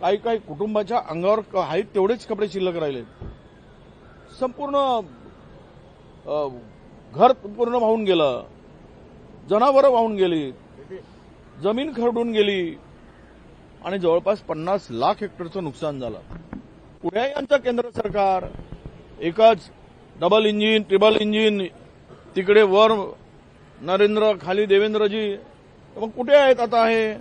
काही काही कुटुंबाच्या अंगावर आहेत तेवढेच कपडे शिल्लक राहिले. संपूर्ण घर पूर्ण वाहून गेलं. जनावरं वाहून गेली. जमीन खरडून गेली. आणि जवळपास पन्नास लाख हेक्टरचं नुकसान झालं. पुढे यांचं केंद्र सरकार एकच डबल इंजिन ट्रिबल इंजिन तिकडे वर नरेंद्र खाली देवेंद्रजी. मग कुठे आहेत आता हे?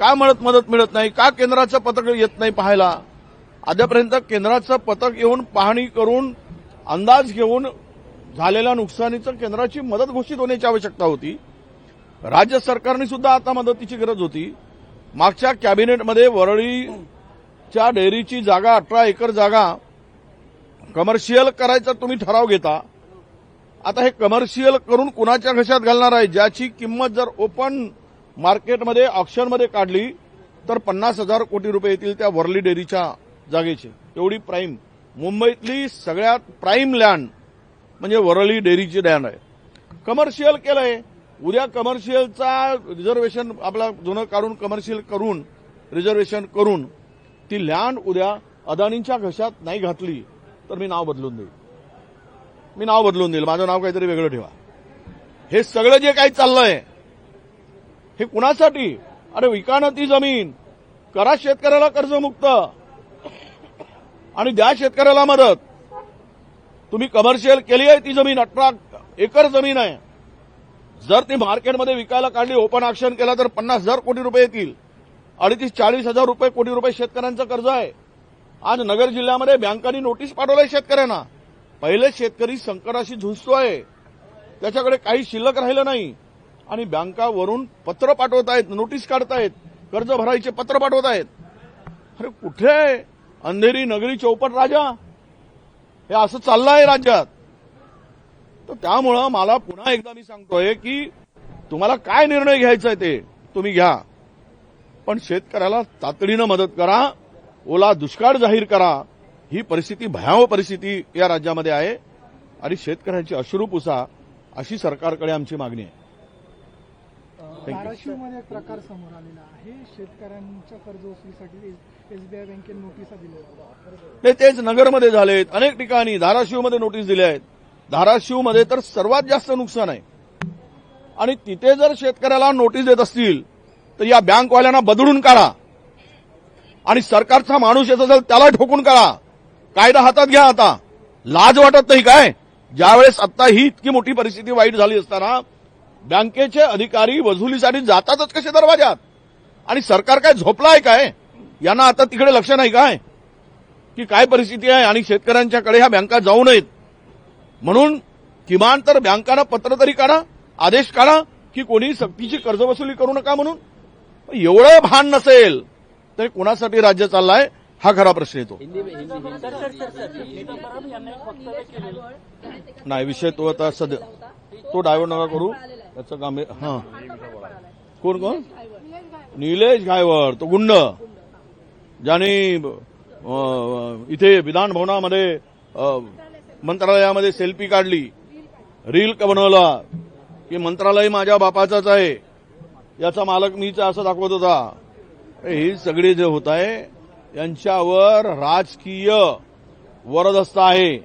का मदत मदत मिळत नाही? का केंद्राचं पथक येत नाही पाहायला? आतापर्यंत केंद्राचं पथक येऊन पाहणी करून अंदाज घेऊन झालेल्या नुकसानीचं केंद्राची मदत घोषित होण्याची आवश्यकता होती. राज्य सरकारने सुद्धा आता मदतीची गरज होती. मागच्या कॅबिनेटमध्ये वरळीच्या डेअरीची जागा अठरा एकर जागा कमर्शियल करायचा तुम्ही ठराव घेता. आता हे कमर्शियल करून कुणाच्या घशात घालणार आहे? ज्याची किंमत जर ओपन मार्केटमध्ये ऑप्शनमध्ये काढली तर पन्नास हजार कोटी रुपये येतील त्या वर्ली डेअरीच्या जागेची. एवढी प्राईम मुंबईतली सगळ्यात प्राईम लँड म्हणजे वरळी डेअरीची लँड आहे. कमर्शियल केलंय. उद्या कमर्शियलचा रिझर्वेशन आपला जुनं काढून कमर्शियल करून रिझर्वेशन करून ती लँड उद्या अदानींच्या घशात नाही घातली तर मी नाव बदलून देईल. मी नाव बदलून देईल. माझं नाव काहीतरी वेगळं ठेवा. हे सगळं जे काही चाललंय हे कुणासाठी? अरे विकाना ती जमीन. करा शेतकऱ्याला कर्जमुक्त. आणि द्या शेतकऱ्याला मदत. तुम्ही कमर्शियल केली आहे ती जमीन अठरा एकर जमीन आहे. जर ती मार्केटमध्ये विकायला काढली ओपन ऑक्शन केला तर पन्नास हजार कोटी रुपये येतील. अडतीस चाळीस हजार रुपये कोटी रुपये शेतकऱ्यांचं कर्ज आहे. आज नगर जिल्ह्यामध्ये बँकांनी नोटीस पाठवलंय शेतकऱ्यांना. पहिले शेतकरी संकटाशी झुजतोय त्याच्याकडे काही शिल्लक राहिलं नाही. आणि बँकावरून पत्र पाठवत आहेत नोटीस काढतायत कर्ज भरायचे पत्र पाठवत आहेत अरे कुठे? आहे? अंधेरी नगरी चौपट राजा. हे असं चाललं आहे राज्यात. तर त्यामुळं मला पुन्हा एकदा मी सांगतोय की तुम्हाला काय निर्णय घ्यायचा आहे ते तुम्ही घ्या. पण शेतकऱ्याला तातडीनं मदत करा ओला दुष्काळ जाहीर करा. ही परिस्थिती भयावह परिस्थिती या राज्यामध्ये आहे. आणि शेतकऱ्यांची अश्रू पुसा अशी सरकारकडे आमची मागणी आहे. You. धाराशिवमध्ये एक प्रकार समोर आलेला आहे. शेतकऱ्यांच्या कर्जवसुलीसाठी एसबीआय बँकेने नोटिसा दिल्या नाही तेच नगरमध्ये झालेत अनेक ठिकाणी धाराशिवमध्ये नोटीस दिल्या आहेत. धाराशिवमध्ये तर सर्वात जास्त नुकसान आहे. आणि तिथे जर शेतकऱ्याला नोटीस देत असतील तर या बँकवाल्यांना बदलून काढा. आणि सरकारचा माणूस येत असेल त्याला ठोकून काढा. कायदा हातात घ्या आता. लाज वाटत नाही काय? ज्यावेळेस आता ही इतकी मोठी परिस्थिती वाईट झाली असताना बँकेचे अधिकारी वसुलीसाठी जातातच कसे दरवाजात आणि सरकार काय झोपला आहे काय? यांना आता तिकडे लक्ष नाही काय? की काय परिस्थिती आहे आणि शेतकऱ्यांच्याकडे ह्या बँका जाऊ नयेत. म्हणून किमान तर बँकांना पत्र तरी काढा आदेश काढा की कोणी सक्तीची कर्जवसुली करू नका म्हणून. एवढं भान नसेल तर कोणासाठी राज्य चाललाय हा खरा प्रश्न येतो. नाही विषय तो आता सध्या तो डायव्हर्ट नका करू. त्याचं काम आहे हा. कोण कोण? निलेश घायवर तो गुंड. ज्याने इथे विधान भवनामध्ये मंत्रालयामध्ये सेल्फी काढली. रील बनवला. की मंत्रालय माझ्या बापाचाच आहे. याचा मालक मीच असं दाखवत होता. हे ही सगळी जे होत आहे यांच्यावर राजकीय वरदस्त आहे.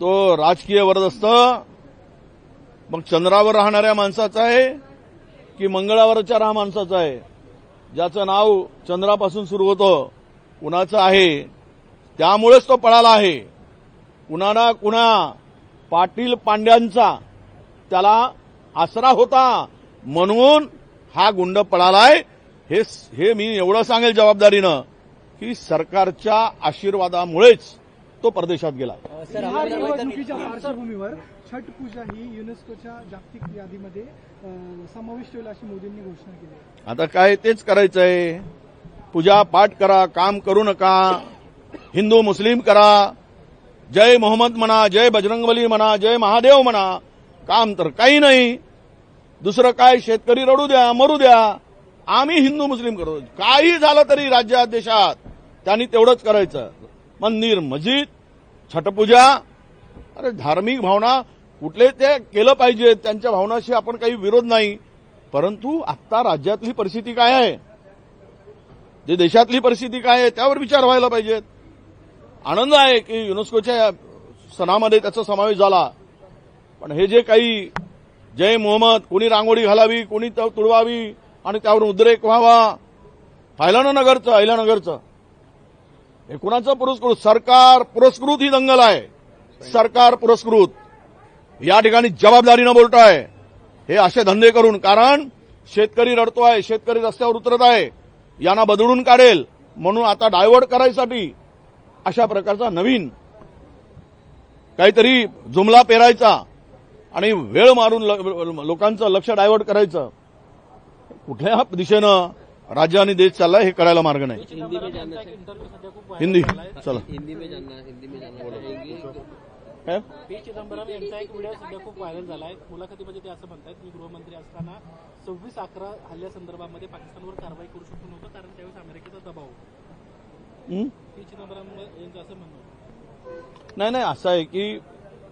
तो राजकीय वरदस्त मग चंद्रावर राहणाऱ्या माणसाचा आहे की मंगळावरच्या राहा माणसाचं आहे? ज्याचं नाव चंद्रापासून सुरू होतं कुणाचं आहे. त्यामुळेच तो पळाला आहे. कुणाला कुणा पाटील पांड्यांचा त्याला आसरा होता. म्हणून हा गुंड पळालाय. हे हे मी एवढं सांगेल जबाबदारीनं की सरकारच्या आशीर्वादामुळेच तो परदेशात गेला. छठ पूजा ही युनेस्कोच्या जागतिक यादीमध्ये समाविष्ट होईल अशी मोदींनी घोषणा केली. आता काय तेच करायचंय? पूजा पाठ करा काम करू नका. हिंदू मुस्लिम करा. जय मोहम्मद म्हणा जय बजरंगबली म्हणा जय महादेव म्हणा. काम तर काही नाही. दुसरं काय? शेतकरी रडू द्या मरू द्या. आम्ही हिंदू मुस्लिम करू. काही झालं तरी राज्यात देशात त्यांनी तेवढंच करायचं. मंदिर मस्जिद छटपूजा अरे धार्मिक भावना कुठले ते केलं पाहिजे त्यांच्या भावनाशी आपण काही विरोध नाही. परंतु आत्ता राज्यातली परिस्थिती काय आहे? जे देशातली परिस्थिती काय आहे त्यावर विचार व्हायला पाहिजेत. आनंद आहे की युनेस्कोच्या सणामध्ये त्याचा समावेश झाला. पण हे जे काही जय मोहम्मद कोणी रांगोळी घालावी कोणी त- तुडवावी आणि त्यावर उद्रेक व्हावा पाहिलं नगरचं अहिल्यानगरचं. हे कुणाचं पुरस्कृत? सरकार पुरस्कृत ही दंगल आहे. सरकार पुरस्कृत. या ठिकाणी जबाबदारीनं बोलतोय. हे असे धंदे करून कारण शेतकरी रडतोय शेतकरी रस्त्यावर उतरत आहे यांना बदलून काढेल म्हणून आता डायव्हर्ट करायसाठी अशा प्रकारचा नवीन काहीतरी जुमला पेरायचा आणि वेळ मारून लोकांचं लक्ष डायव्हर्ट करायचं. कुठल्या दिशेनं राज्य आणि देश चाललाय हे करायला मार्ग नाही. हिंदी चला. हिंदी काय पी चिदंबरम यांचा एक व्हिडिओ सध्या खूप व्हायरल झालाय मुलाखतीमध्ये ते असं म्हणतात मी गृहमंत्री असताना सव्वीस अकरा हल्ल्यासंदर्भामध्ये पाकिस्तानवर कारवाई करू शकलो नव्हतं कारण त्यावेळेस अमेरिकेचा दबाव? पी चिदंबरम यांचं असं म्हणणं. नाही नाही असं आहे की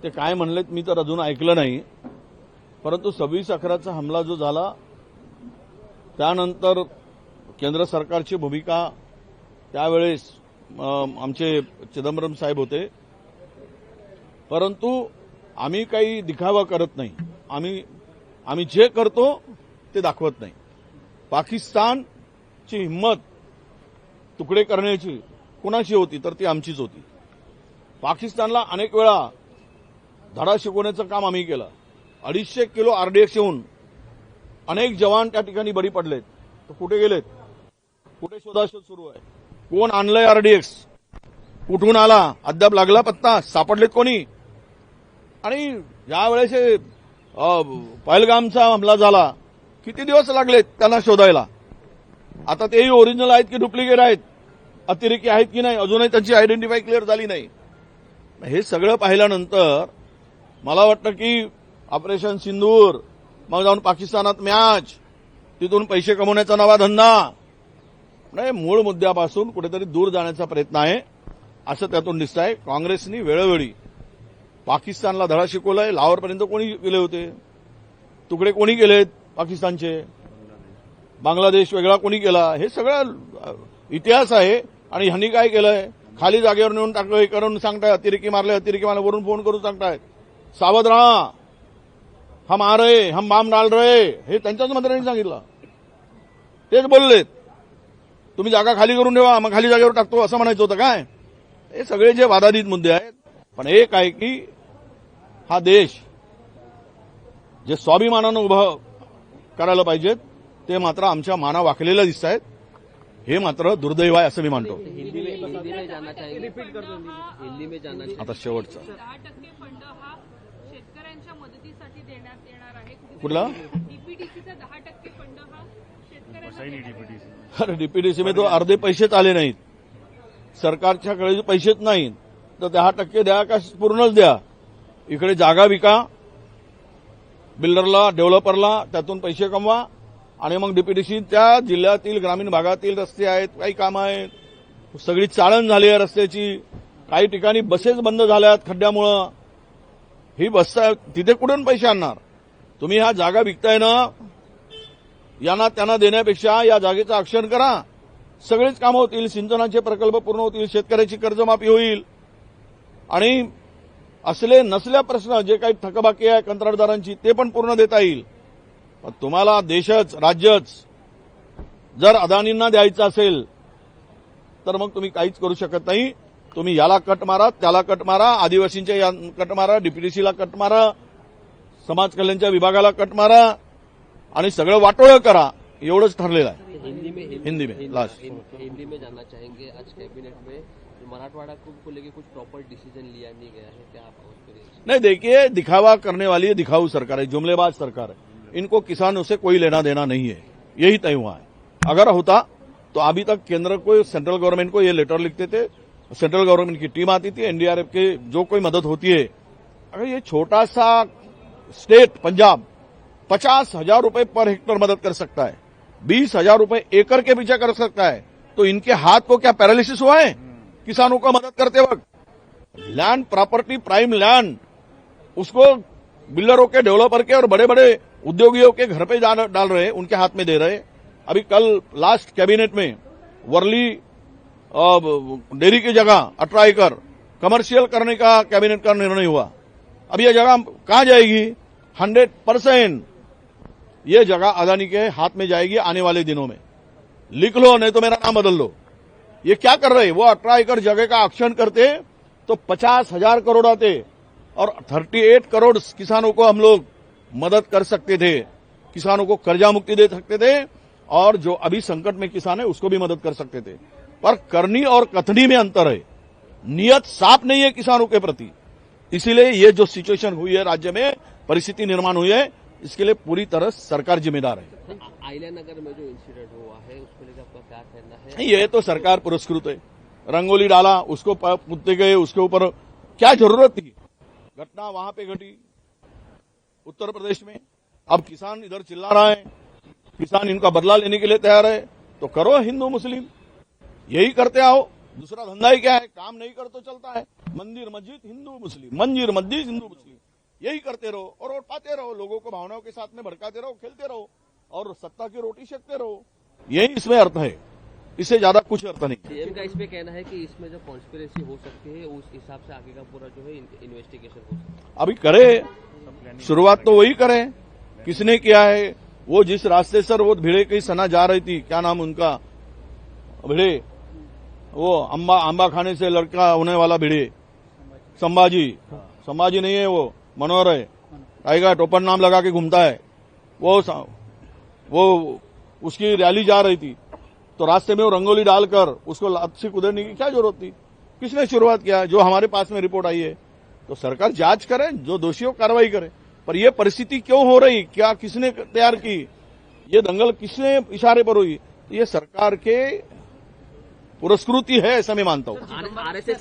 ते काय म्हणलेत मी तर अजून ऐकलं नाही. परंतु सव्वीस अकराचा हमला जो झाला त्यानंतर केंद्र सरकारची भूमिका त्यावेळेस आमचे चिदंबरम साहेब होते. परंतु आम्ही काही दिखावा करत नाही. आम्ही आम्ही जे करतो ते दाखवत नाही. पाकिस्तानची हिंमत तुकडे करण्याची कुणाची होती तर ती आमचीच होती. पाकिस्तानला अनेक वेळा धडा शिकवण्याचं काम आम्ही केलं. अडीचशे किलो आरडीएक्स येऊन अनेक जवान त्या ठिकाणी बळी पडलेत. तर कुठे गेलेत? कुठे शोधाशोध सुरू आहे? कोण आणलंय आरडीएक्स कुठून आला? अद्याप लागला पत्ता? सापडलेत कोणी? आणि ज्यावेळेस हे, पहलगामचा हमला झाला. किती दिवस लागलेत त्यांना शोधायला? आता तेही ओरिजिनल आहेत की डुप्लिकेट आहेत? अतिरेकी आहेत की नाही? अजूनही त्यांची आयडेंटिफाय क्लिअर झाली नाही. हे सगळं पाहिल्यानंतर मला वाटतं की ऑपरेशन सिंदूर मग जाऊन पाकिस्तानात मॅच तिथून पैसे कमवण्याचा नवा धंदा. नाही मूळ मुद्द्यापासून कुठेतरी दूर जाण्याचा प्रयत्न आहे असं त्यातून दिसत आहे काँग्रेसनी वेळोवेळी पाकिस्तानला धडा शिकवलाय लाहोरपर्यंत कोणी गेले होते? तुकडे कोणी गेलेत पाकिस्तानचे? बांगलादेश वेगळा कोणी केला? हे सगळा इतिहास आहे आणि ह्यांनी काय केलंय? खाली जागेवर नेऊन टाकलं हे करून सांगताय अतिरेकी मारले अतिरेकी मारले वरून फोन करून सांगतायत. सावध राहा. हम आ रहे हम बाम डाल रहे. हे त्यांच्याच मंत्र्यांनी सांगितलं. तेच बोललेत. तुम्ही जागा खाली करून ठेवा मग खाली जागेवर टाकतो असं म्हणायचं होतं काय? हे सगळे जे वादाधित मुद्दे आहेत पण एक आहे की हा देश जे स्वाभिमानानं उभं करायला पाहिजेत ते मात्र आमच्या माना वाकलेल्या दिसत आहेत हे मात्र दुर्दैव आहे असं मी मानतो. आता शेवटचं. कुठला. अरे डीपीडीसी मध्ये तो अर्धे पैसेच आले नाहीत. सरकारच्याकडे पैसेच नाहीत. तर दहा टक्के द्या का पूर्णच द्या. इकडे जागा विका. बिल्डरला डेव्हलपरला त्यातून पैसे कमवा. आणि मग डीपीडीसी त्या जिल्ह्यातील ग्रामीण भागातील रस्ते आहेत काही कामं आहेत. सगळी चाळण झाली आहे रस्त्याची. काही ठिकाणी बसेस बंद झाल्यात खड्ड्यामुळं. ही बस तिथे कुठून पैसे आणणार? तुम्ही ह्या जागा विकताय ना यांना त्यांना देण्यापेक्षा या जागेचं आक्षण करा. सगळेच कामं होतील सिंचनाचे प्रकल्प पूर्ण होतील शेतकऱ्याची कर्जमाफी होईल. आणि असले नसल्या प्रश्न जे काही थकबाकी आहे कंत्राटदारांची ते पण पूर्ण देता येईल. पण तुम्हाला देशच राज्यच जर अदानींना द्यायचं असेल तर मग तुम्ही काहीच करू शकत नाही. तुम्ही याला कट मारा त्याला कट मारा आदिवासींच्या कट मारा डीपीडीसीला कट मारा समाज कल्याणच्या विभागाला कट मारा आणि सगळं वाटोळं करा. एवढंच ठरलेलं आहे. हिंदी में हिंदी में, लास्ट। हिंदी, में जानना चाहेंगे आज कैबिनेट में. मराठवाड़ा को, को लेके कुछ प्रॉपर डिसीज़न लिया नहीं गया है क्या आप नहीं देखिए दिखावा करने वाली ये दिखाऊ सरकार है जुमलेबाज सरकार है। इनको किसानों से कोई लेना देना नहीं है। यही तय हुआ है। अगर होता तो अभी तक केंद्र को सेंट्रल गवर्नमेंट को ये लेटर लिखते थे। सेंट्रल गवर्नमेंट की टीम आती थी एनडीआरएफ के जो कोई मदद होती है। अगर ये छोटा सा स्टेट पंजाब पचास हज़ार रुपये पर हेक्टर मदद कर सकता है। बीस हज़ार रुपए एकड़ के पीछे कर सकता है। तो इनके हाथ को क्या पैरालिसिस हुआ है? किसानों को मदद करते वक्त लैंड प्रॉपर्टी प्राइम लैंड उसको बिल्डरों के डेवलपर के और बड़े बड़े उद्योगियों के घर पे डाल रहे, उनके हाथ में दे रहे। अभी कल लास्ट कैबिनेट में वर्ली डेयरी की जगह अठारह एकड़ कमर्शियल करने का कैबिनेट का निर्णय हुआ। अब यह जगह कहाँ जाएगी? हंड्रेड परसेंट ये जगह अदानी के हाथ में जाएगी आने वाले दिनों में। लिख लो, नहीं तो मेरा नाम बदल लो ये क्या कर रहे वो अठारह एकड़ जगह का ऑक्शन करते तो पचास हज़ार करोड़ आते और थर्टी एट करोड़ किसानों को हम लोग मदद कर सकते थे। किसानों को कर्जा मुक्ति दे सकते थे, और जो अभी संकट में किसान है, उसको भी मदद कर सकते थे। पर करनी और कथनी में अंतर है। नियत साफ़ नहीं है किसानों के प्रति। इसीलिए ये जो सिचुएशन हुई है राज्य में, परिस्थिति निर्माण हुई है इसके लिए पूरी तरह सरकार जिम्मेदार है। आइला नगर में जो इंसिडेंट हुआ है उसको लेकर आपका क्या कहना है? ये तो सरकार पुरस्कृत है। रंगोली डाला उसको पुतते गए उसके ऊपर क्या ज़रूरत थी? घटना वहाँ पे घटी उत्तर प्रदेश में। अब किसान इधर चिल्ला रहा है किसान इनका बदला लेने के लिए तैयार है। तो करो हिंदू मुस्लिम यही करते आओ। दूसरा धंधा ही क्या है? काम नहीं कर तो चलता है। मंदिर मस्जिद हिंदू मुस्लिम मंदिर मस्जिद हिंदू मुस्लिम। यही करते रहो और वोट पाते रहो लोगों को भावनाओं के साथ में भड़काते रहो खेलते रहो और सत्ता की रोटी सेकते रहो। यही इसमें अर्थ है। इससे ज़्यादा कुछ अर्थ नहीं सीएम का इसमें कहना है कि इसमें जो कॉन्स्पिरेसी हो सकती है उस हिसाब से आगे का पूरा जो है इन्वेस्टिगेशन हो सकता है। अभी करे। शुरुआत तो वही करे। किसने किया है? वो जिस रास्ते सर वो भिड़े की सना जा रही थी क्या नाम उनका? भिड़े। वो अम्बा आंबा खाने से लड़का होने वाला भिड़े। संभाजी। संभाजी नहीं है वो। मनोहर है। टाइगर टोपन नाम लगा के घूमता है। वो वो उसकी रैली जा रही थी। तो रास्ते में वो रंगोली डालकर उसको लात से कुदरने की क्या ज़रूरत थी? किसने शुरुआत किया? जो हमारे पास में रिपोर्ट आई है। तो सरकार जाँच करे, जो दोषियों कार्रवाई करे। पर यह परिस्थिति क्यों हो रही? क्या किसने तैयार की? ये दंगल किसने इशारे पर हुई? ये सरकार के पुरस्कृति है, ऐसा मैं मानता हूँ।